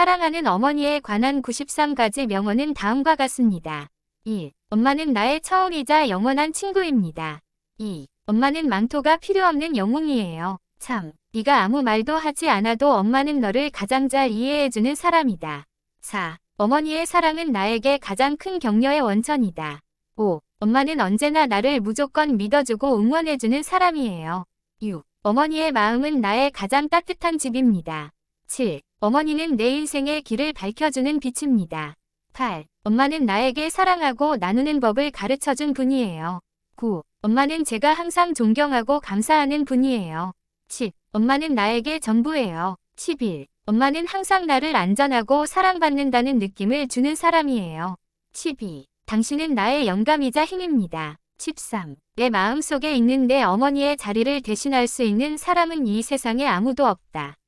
사랑하는 어머니에 관한 93가지 명언은 다음과 같습니다. 1. 엄마는 나의 처음이자 영원한 친구입니다. 2. 엄마는 망토가 필요 없는 영웅이에요. 3. 네가 아무 말도 하지 않아도 엄마는 너를 가장 잘 이해해주는 사람이다. 4. 어머니의 사랑은 나에게 가장 큰 격려의 원천이다. 5. 엄마는 언제나 나를 무조건 믿어주고 응원해주는 사람이에요. 6. 어머니의 마음은 나의 가장 따뜻한 집입니다. 7. 어머니는 내 인생의 길을 밝혀주는 빛입니다. 8. 엄마는 나에게 사랑하고 나누는 법을 가르쳐준 분이에요. 9. 엄마는 제가 항상 존경하고 감사하는 분이에요. 10. 엄마는 나에게 전부예요. 11. 엄마는 항상 나를 안전하고 사랑받는다는 느낌을 주는 사람이에요. 12. 당신은 나의 영감이자 힘입니다. 13. 내 마음속에 있는 내 어머니의 자리를 대신할 수 있는 사람은 이 세상에 아무도 없다.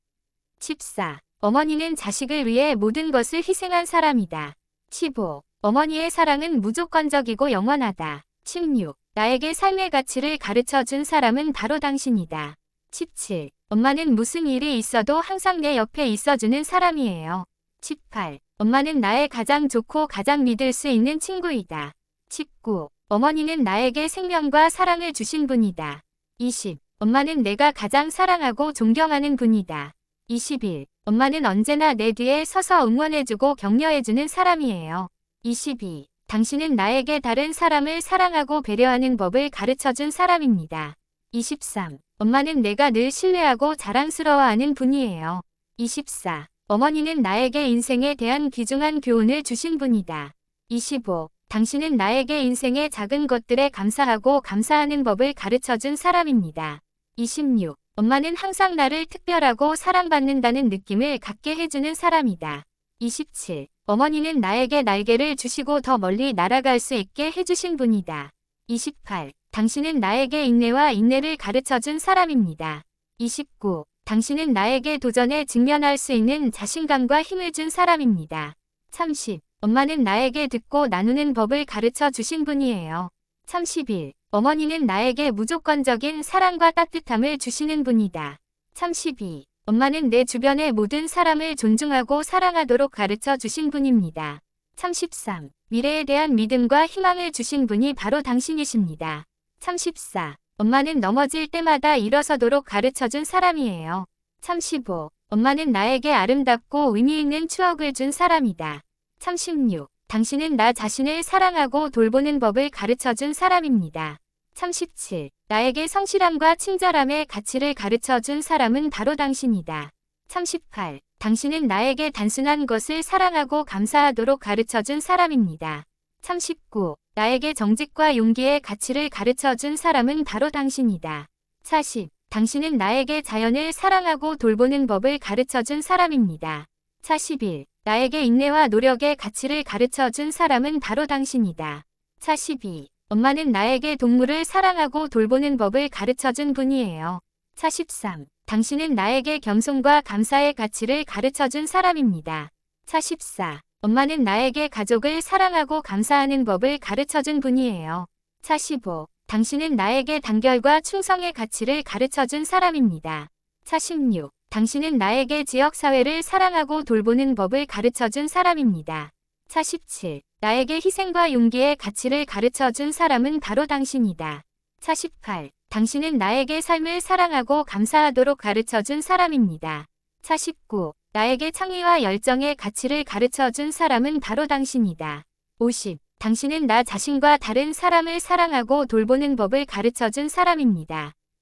14. 어머니는 자식을 위해 모든 것을 희생한 사람이다. 15. 어머니의 사랑은 무조건적이고 영원하다. 16. 나에게 삶의 가치를 가르쳐 준 사람은 바로 당신이다. 17. 엄마는 무슨 일이 있어도 항상 내 옆에 있어주는 사람이에요. 18. 엄마는 나의 가장 좋고 가장 믿을 수 있는 친구이다. 19. 어머니는 나에게 생명과 사랑을 주신 분이다. 20. 엄마는 내가 가장 사랑하고 존경하는 분이다. 21. 엄마는 언제나 내 뒤에 서서 응원해주고 격려해주는 사람이에요. 22. 당신은 나에게 다른 사람을 사랑하고 배려하는 법을 가르쳐준 사람입니다. 23. 엄마는 내가 늘 신뢰하고 자랑스러워하는 분이에요. 24. 어머니는 나에게 인생에 대한 귀중한 교훈을 주신 분이다. 25. 당신은 나에게 인생의 작은 것들에 감사하고 감사하는 법을 가르쳐준 사람입니다. 26. 엄마는 항상 나를 특별하고 사랑받는다는 느낌을 갖게 해주는 사람이다. 27. 어머니는 나에게 날개를 주시고 더 멀리 날아갈 수 있게 해주신 분이다. 28. 당신은 나에게 인내와 인내를 가르쳐준 사람입니다. 29. 당신은 나에게 도전에 직면할 수 있는 자신감과 힘을 준 사람입니다. 30. 엄마는 나에게 듣고 나누는 법을 가르쳐 주신 분이에요. 31. 어머니는 나에게 무조건적인 사랑과 따뜻함을 주시는 분이다. 32. 엄마는 내 주변의 모든 사람을 존중하고 사랑하도록 가르쳐 주신 분입니다. 33. 미래에 대한 믿음과 희망을 주신 분이 바로 당신이십니다. 34. 엄마는 넘어질 때마다 일어서도록 가르쳐준 사람이에요. 35. 엄마는 나에게 아름답고 의미 있는 추억을 준 사람이다. 36. 당신은 나 자신을 사랑하고 돌보는 법을 가르쳐준 사람입니다. 37. 나에게 성실함과 친절함의 가치를 가르쳐준 사람은 바로 당신이다. 38. 당신은 나에게 단순한 것을 사랑하고 감사하도록 가르쳐준 사람입니다. 39. 나에게 정직과 용기의 가치를 가르쳐준 사람은 바로 당신이다. 40. 당신은 나에게 자연을 사랑하고 돌보는 법을 가르쳐준 사람입니다. 41. 나에게 인내와 노력의 가치를 가르쳐 준 사람은 바로 당신이다. 42. 엄마는 나에게 동물을 사랑하고 돌보는 법을 가르쳐 준 분이에요. 43. 당신은 나에게 겸손과 감사의 가치를 가르쳐 준 사람입니다. 44. 엄마는 나에게 가족을 사랑하고 감사하는 법을 가르쳐 준 분이에요. 45. 당신은 나에게 단결과 충성의 가치를 가르쳐 준 사람입니다. 46. 당신은 나에게 지역사회를 사랑하고 돌보는 법을 가르쳐준 사람입니다. 47. 나에게 희생과 용기의 가치를 가르쳐준 사람은 바로 당신이다. 48. 당신은 나에게 삶을 사랑하고 감사하도록 가르쳐준 사람입니다. 49. 나에게 창의와 열정의 가치를 가르쳐준 사람은 바로 당신이다. 50. 당신은 나 자신과 다른 사람을 사랑하고 돌보는 법을 가르쳐준 사람입니다.